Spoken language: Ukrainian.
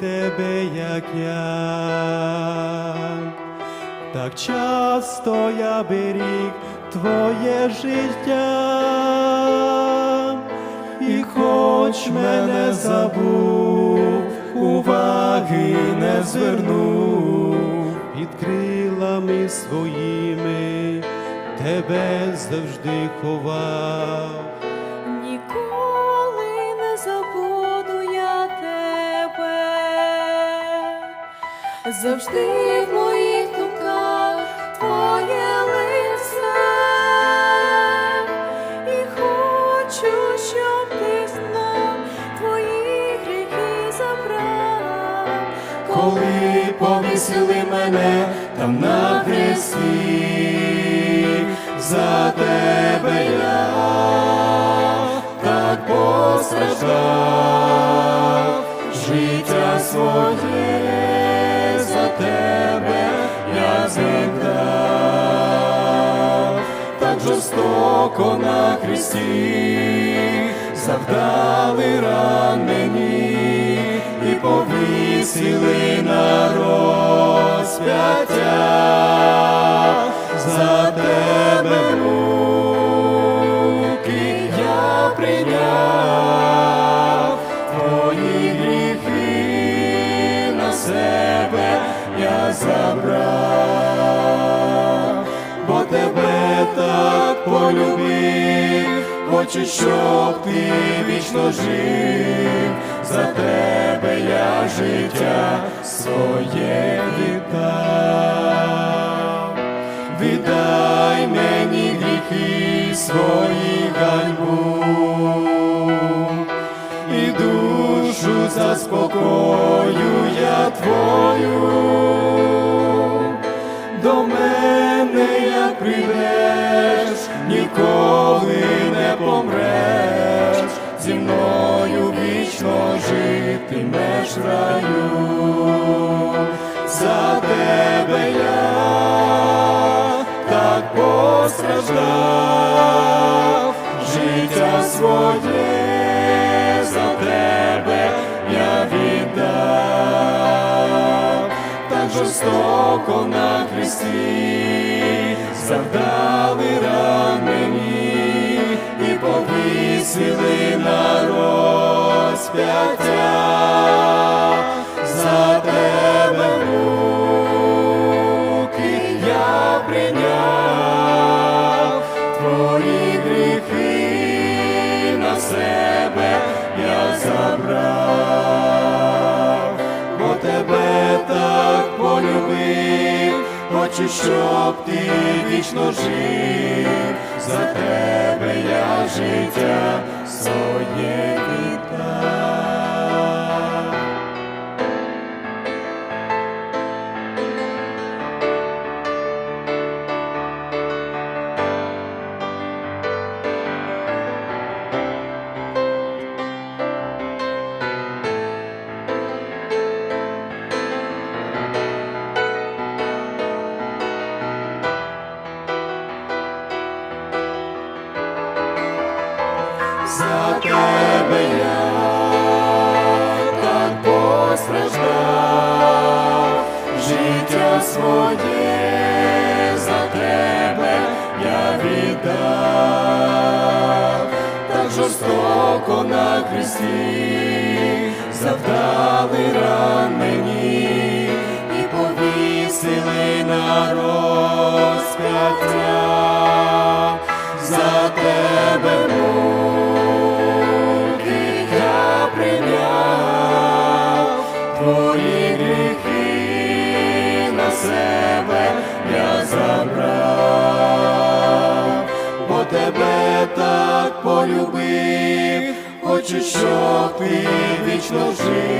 тебе, як я. Так часто я беріг твоє життя, і хоч мене забув, уваги не звернув, під крилами своїми тебе завжди ховав. Завжди в моїх думках твоє лице, і хочу, щоб ти знав твої гріхи забрав. коли повісили мене там на хресті, за тебе я так постраждав, життя своє тебе я згадав, так жорстоко на хресті завдали ран мені і повісили на розп'яття хочу, щоб ти вічно жив, за тебе я життя своє віддав. Віддай мені гріхи свої ганьбу і душу заспокою я твою. До мене як прийдеш, ніколи зі мною вічно житимеш в раю. За тебе я так постраждав, життя своє за тебе я віддав, так жорстоко на хресті завдали ран мені повісили на розп'яття за тебе муки я прийняв. Твої гріхи на себе я забрав, бо тебе так полюбив, хочу, щоб ти вічно жив, за тебе я життя своє віддав. За тебе я так постраждав, життя своє за тебе я віддав, так жорстоко на хресті завдали ран мені і повісили на розп'яття. За тебе муки так полюбив, хочу, щоб ти вічно жив.